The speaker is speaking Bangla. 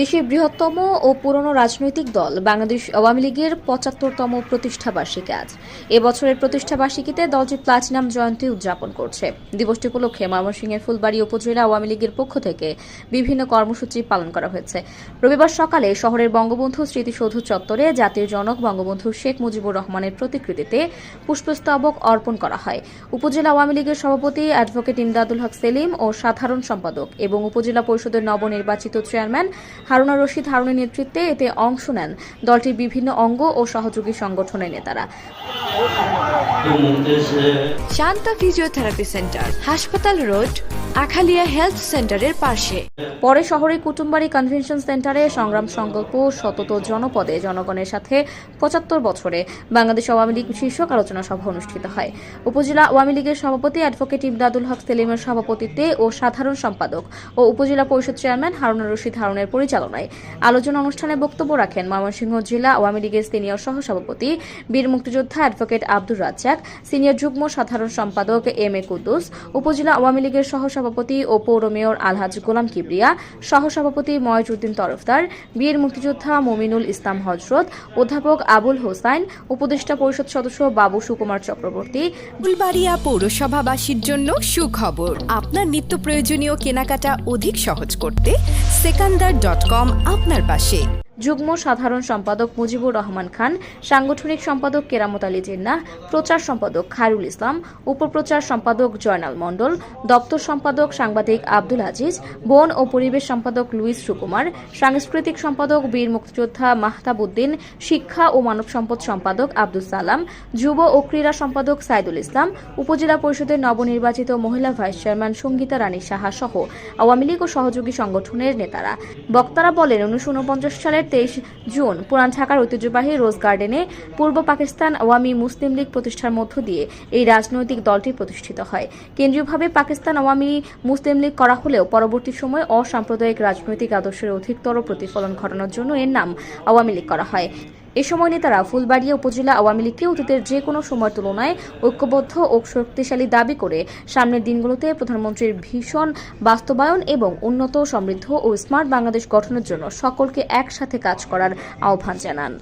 দেশের বৃহত্তম ও পুরনো রাজনৈতিক দল বাংলাদেশ আওয়ামী লীগের পঁচাত্তরতম প্রতিষ্ঠাবার্ষিকী আজ। এবছরের প্রতিষ্ঠাবার্ষিকীতে দলটি প্লাটিনাম জয়ন্তী উদযাপন করছে। দিবসটি উপলক্ষে ময়মনসিংহের ফুলবাড়ী উপজেলা আওয়ামী লীগের পক্ষ থেকে বিভিন্ন কর্মসূচি পালন করা হয়েছে। রবিবার সকালে শহরের বঙ্গবন্ধু স্মৃতিসৌধ চত্বরে জাতীয় জনক বঙ্গবন্ধু শেখ মুজিবুর রহমানের প্রতিকৃতিতে পুষ্পস্তবক অর্পণ করা হয়। উপজেলা আওয়ামী লীগের সভাপতি অ্যাডভোকেট ইমদাদুল হক সেলিম ও সাধারণ সম্পাদক এবং উপজেলা পরিষদের নবনির্বাচিত চেয়ারম্যান হারুনা রশিদ হারুনের নেতৃত্বে এতে অংশ নেন দলটির বিভিন্ন অঙ্গ ও সহযোগী সংগঠনের নেতারা। শান্তা ফিজিওথেরাপি সেন্টার হাসপাতাল রোড, আখালিয়া হেলথ সেন্টারের পাশে। পরে শহরের কুটুম্বাড়ি কনভেনশন সেন্টারে সংগ্রাম সংকল্প সতত জনপদে জনগণের সাথে পঁচাত্তর বছরে বাংলাদেশ আওয়ামী লীগ শীর্ষক আলোচনা সভা অনুষ্ঠিত হয়। উপজেলা আওয়ামী লীগের সভাপতি অ্যাডভোকেট ইমদাদুল হক সেলিমের সভাপতিত্বে ও সাধারণ সম্পাদক ও উপজেলা পরিষদ চেয়ারম্যান হারুনা রশিদ হারুনের পরিচালনায় আলোচনা অনুষ্ঠানে বক্তব্য রাখেন ময়মনসিংহ জেলা আওয়ামী লীগের সিনিয়র সহসভাপতি বীর মুক্তিযোদ্ধা আব্দুর রাজ্জাক, সিনিয়র যুগ্ম সাধারণ সম্পাদক এম এ কুদ্দুস, উপজেলা আওয়ামী লীগের সহসভাপতি ও পৌর মেয়র আলহাজ গোলাম কিবরিয়া, সহসভাপতি ময়জউদ্দিন তরফদার, বীর মুক্তিযোদ্ধা মমিনুল ইসলাম হজরত, অধ্যাপক আবুল হোসাইন, উপদেষ্টা পরিষদ সদস্য বাবু সুকুমার চক্রবর্তী। ফুলবাড়িয়া পৌরসভাবাসীর জন্য সুখবর। আপনার নিত্য প্রয়োজনীয় কেনাকাটা অধিক সহজ করতে সেকান্দার ডট কম আপনার পাশে। যুগ্ম সাধারণ সম্পাদক মুজিবুর রহমান খান, সাংগঠনিক সম্পাদক কেরামত আলী জিন্নাহ, প্রচার সম্পাদক খায়রুল ইসলাম, উপপ্রচার সম্পাদক জয়নাল মণ্ডল, দপ্তর সম্পাদক সাংবাদিক আব্দুল আজিজ, বন ও পরিবেশ সম্পাদক লুইস সুকুমার, সাংস্কৃতিক সম্পাদক বীর মুক্তিযোদ্ধা মাহতাবুদ্দিন, শিক্ষা ও মানব সম্পদ সম্পাদক আব্দুল সালাম, যুব ও ক্রীড়া সম্পাদক সাইদুল ইসলাম, উপজেলা পরিষদের নবনির্বাচিত মহিলা ভাইস চেয়ারম্যান সঙ্গীতা রানী সাহা সহ আওয়ামী লীগ ও সহযোগী সংগঠনের নেতারা। বক্তারা বলেন উনিশশো উনপঞ্চাশ তেইশ জুন পুরান ঢাকার ঐতিহ্যবাহী রোজ গার্ডেনে পূর্ব পাকিস্তান আওয়ামী মুসলিম লীগ প্রতিষ্ঠার মধ্য দিয়ে এই রাজনৈতিক দলটি প্রতিষ্ঠিত হয়। কেন্দ্রীয়ভাবে পাকিস্তান আওয়ামী মুসলিম লীগ করা হলেও পরবর্তী সময়ে অসাম্প্রদায়িক রাজনৈতিক আদর্শের অধিকতর প্রতিফলন ঘটানোর জন্য এর নাম আওয়ামী লীগ করা হয়। এ সময় নেতারা ফুলবাড়িয়া উপজেলা আওয়ামী লীগকে অতীতের যে কোনো সময়ের তুলনায় ঐক্যবদ্ধ ও শক্তিশালী দাবি করে সামনের দিনগুলোতে প্রধানমন্ত্রীর ভীষণ বাস্তবায়ন এবং উন্নত সমৃদ্ধ ও স্মার্ট বাংলাদেশ গঠনের জন্য সকলকে একসাথে কাজ করার আহ্বান জানান।